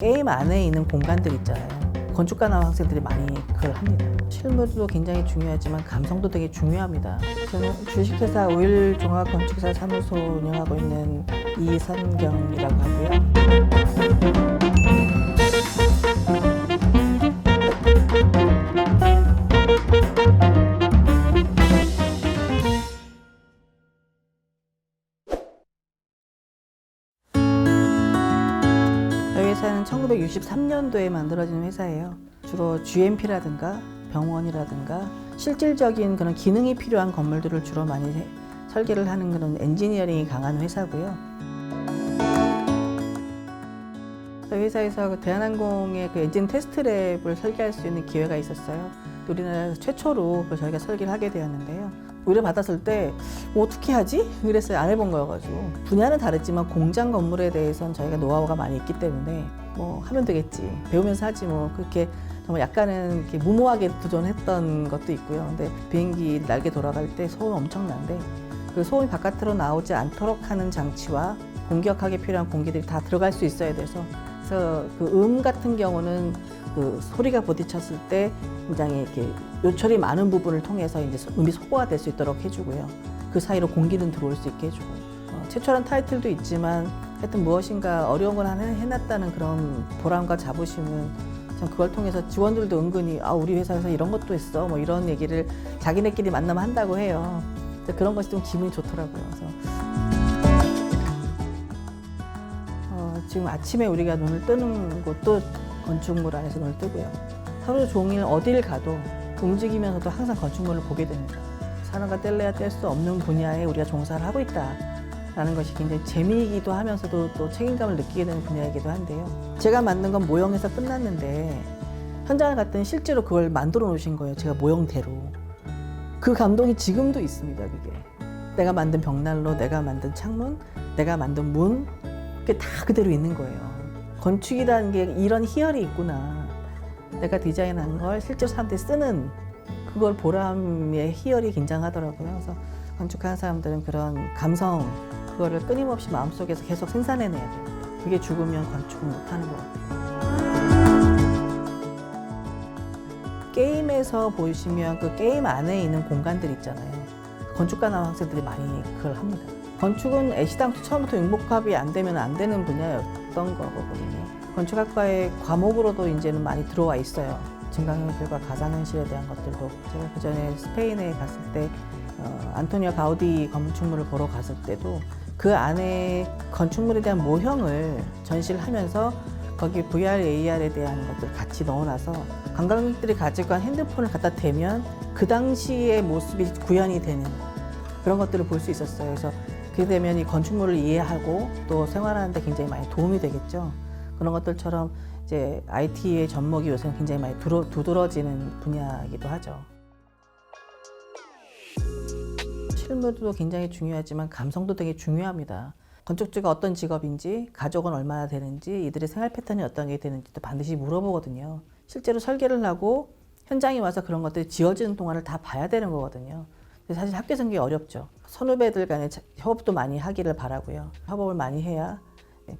게임 안에 있는 공간들 있잖아요. 건축가 나온 학생들이 많이 그걸 합니다. 실무도 굉장히 중요하지만 감성도 되게 중요합니다. 저는 주식회사 오일 종합 건축사 사무소 운영하고 있는 이선경이라고 하고요. 회사는 1963년도에 만들어진 회사예요. 주로 GMP라든가 병원이라든가 실질적인 그런 기능이 필요한 건물들을 주로 많이 해- 설계를 하는 그런 엔지니어링이 강한 회사고요. 회사에서 그 대한항공의 그 엔진 테스트 랩을 설계할 수 있는 기회가 있었어요. 우리나라에서 최초로 저희가 설계를 하게 되었는데요. 의뢰 받았을 때뭐 어떻게 하지? 그랬어요. 안 해본 거여가지고 분야는 다르지만 공장 건물에 대해서는 저희가 노하우가 많이 있기 때문에 뭐 하면 되겠지. 배우면서 하지 뭐 그렇게 정말 약간은 이렇게 무모하게 도전했던 것도 있고요. 근데 비행기 날개 돌아갈 때 소음 엄청난데 그 소음이 바깥으로 나오지 않도록 하는 장치와 공격하기 필요한 공기들이 다 들어갈 수 있어야 돼서 그래서 그 음 같은 경우는 그 소리가 부딪혔을 때 굉장히 이렇게 요철이 많은 부분을 통해서 이제 음이 소거가 될 수 있도록 해주고요. 그 사이로 공기는 들어올 수 있게 해주고 어, 최초란 타이틀도 있지만 하여튼 무엇인가 어려운 걸 하나 해놨다는 그런 보람과 자부심은 참 그걸 통해서 직원들도 은근히 아 우리 회사에서 이런 것도 했어 뭐 이런 얘기를 자기네끼리 만나면 한다고 해요. 그런 것이 좀 기분이 좋더라고요. 그래서 어, 지금 아침에 우리가 눈을 뜨는 곳도 건축물 안에서 눈을 뜨고요. 하루 종일 어딜 가도 움직이면서도 항상 건축물을 보게 됩니다. 사람과 뗄래야 뗄 수 없는 분야에 우리가 종사를 하고 있다 라는 것이 굉장히 재미이기도 하면서도 또 책임감을 느끼게 되는 분야이기도 한데요. 제가 만든 건 모형에서 끝났는데 현장을 갔더니 실제로 그걸 만들어 놓으신 거예요. 제가 모형대로. 그 감동이 지금도 있습니다. 그게. 내가 만든 벽난로, 내가 만든 창문, 내가 만든 문, 그게 다 그대로 있는 거예요. 건축이라는 게 이런 희열이 있구나. 내가 디자인한 걸 실제로 사람들이 쓰는 그걸 보람의 희열이 긴장하더라고요. 그래서 건축하는 사람들은 그런 감성, 그거를 끊임없이 마음속에서 계속 생산해내야 돼요. 그게 죽으면 건축은 못하는 것 같아요. 게임에서 보시면 그 게임 안에 있는 공간들 있잖아요. 건축가 나온 학생들이 많이 그걸 합니다. 건축은 애시당초 처음부터 융복합이 안 되면 안 되는 분야였던 거거든요. 건축학과의 과목으로도 이제는 많이 들어와 있어요. 증강현실과 가상현실에 대한 것들도 제가 그 전에 스페인에 갔을 때 어, 안토니오 가우디 건축물을 보러 갔을 때도 그 안에 건축물에 대한 모형을 전시를 하면서 거기 VR, AR에 대한 것들 같이 넣어놔서 관광객들이 가지고 간 핸드폰을 갖다 대면 그 당시의 모습이 구현이 되는 그런 것들을 볼 수 있었어요. 그래서 그렇게 되면 이 건축물을 이해하고 또 생활하는데 굉장히 많이 도움이 되겠죠. 그런 것들처럼 이제 IT의 접목이 요새는 굉장히 많이 두드러, 두드러지는 분야이기도 하죠. 실무도 굉장히 중요하지만 감성도 되게 중요합니다. 건축주가 어떤 직업인지, 가족은 얼마나 되는지, 이들의 생활 패턴이 어떤 게 되는지도 반드시 물어보거든요. 실제로 설계를 하고 현장에 와서 그런 것들이 지어지는 동안을 다 봐야 되는 거거든요. 사실 학교 생기 어렵죠. 선후배들 간에 자- 협업도 많이 하기를 바라고요. 협업을 많이 해야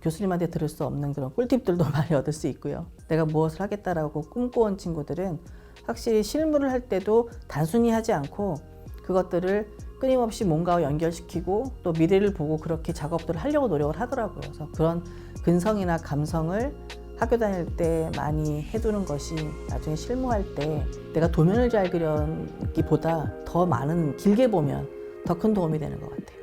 교수님한테 들을 수 없는 그런 꿀팁들도 많이 얻을 수 있고요. 내가 무엇을 하겠다라고 꿈꿔온 친구들은 확실히 실무를 할 때도 단순히 하지 않고 그것들을 끊임없이 뭔가와 연결시키고 또 미래를 보고 그렇게 작업들을 하려고 노력을 하더라고요. 그래서 그런 근성이나 감성을 학교 다닐 때 많이 해두는 것이 나중에 실무할 때 내가 도면을 잘 그려기보다 더 많은 길게 보면 더 큰 도움이 되는 것 같아요.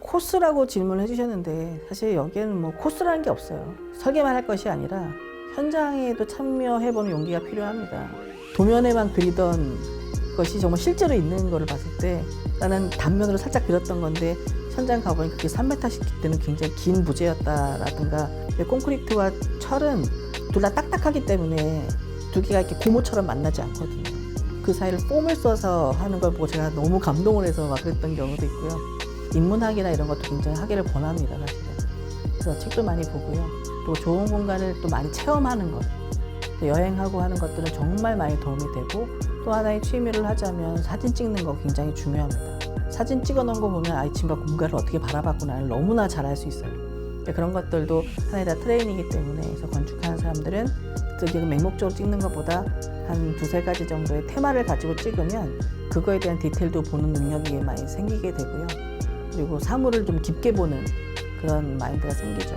코스라고 질문을 해주셨는데 사실 여기에는 뭐 코스라는 게 없어요. 설계만 할 것이 아니라 현장에도 참여해보는 용기가 필요합니다. 도면에만 그리던 것이 정말 실제로 있는 거를 봤을 때 나는 단면으로 살짝 그렸던 건데 현장 가보니 그게 3m씩 되는 굉장히 긴 부재였다라든가 콘크리트와 철은 둘 다 딱딱하기 때문에 두 개가 이렇게 고무처럼 만나지 않거든요. 그 사이를 폼을 써서 하는 걸 보고 제가 너무 감동을 해서 막 그랬던 경우도 있고요. 인문학이나 이런 것도 굉장히 하기를 권합니다, 사실은. 그래서 책도 많이 보고요. 또 좋은 공간을 또 많이 체험하는 것. 또 여행하고 하는 것들은 정말 많이 도움이 되고 또 하나의 취미를 하자면 사진 찍는 거 굉장히 중요합니다. 사진 찍어 놓은 거 보면 아, 이 친구가 공간을 어떻게 바라봤구나를 너무나 잘 알 수 있어요. 그런 것들도 하나의 다 트레이닝이기 때문에 그래서 건축하는 사람들은 저기 맹목적으로 찍는 것보다 한 두세 가지 정도의 테마를 가지고 찍으면 그거에 대한 디테일도 보는 능력이 많이 생기게 되고요. 그리고 사물을 좀 깊게 보는 그런 마인드가 생기죠.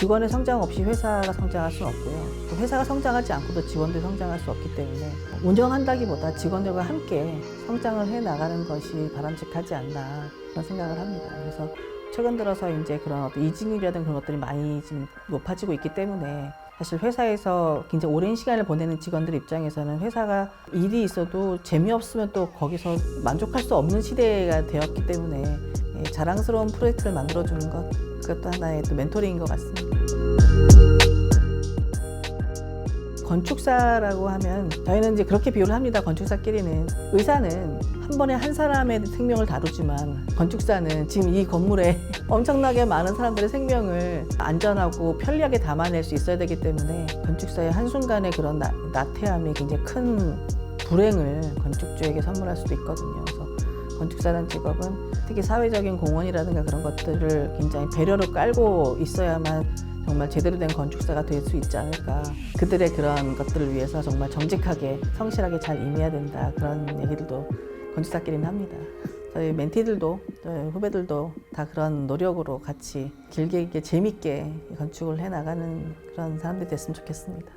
직원의 성장 없이 회사가 성장할 수는 없고요. 또 회사가 성장하지 않고도 직원들이 성장할 수 없기 때문에 운영한다기보다 직원들과 함께 성장을 해 나가는 것이 바람직하지 않나 그런 생각을 합니다. 그래서 최근 들어서 이제 그런 어떤 이직률이라든 그런 것들이 많이 지금 높아지고 있기 때문에 사실 회사에서 굉장히 오랜 시간을 보내는 직원들 입장에서는 회사가 일이 있어도 재미없으면 또 거기서 만족할 수 없는 시대가 되었기 때문에 예, 자랑스러운 프로젝트를 만들어주는 것 그것도 하나의 또 멘토링인 것 같습니다. 건축사라고 하면 저희는 이제 그렇게 비유를 합니다. 건축사끼리는 의사는 한 번에 한 사람의 생명을 다루지만 건축사는 지금 이 건물에 엄청나게 많은 사람들의 생명을 안전하고 편리하게 담아낼 수 있어야 되기 때문에 건축사의 한순간의 그런 나, 나태함이 굉장히 큰 불행을 건축주에게 선물할 수도 있거든요. 그래서 건축사라는 직업은 특히 사회적인 공헌이라든가 그런 것들을 굉장히 배려로 깔고 있어야만 정말 제대로 된 건축사가 될 수 있지 않을까. 그들의 그런 것들을 위해서 정말 정직하게 성실하게 잘 임해야 된다. 그런 얘기들도 건축사끼리는 합니다. 저희 멘티들도 저희 후배들도 다 그런 노력으로 같이 길게 있게 재밌게 건축을 해 나가는 그런 사람들이 됐으면 좋겠습니다.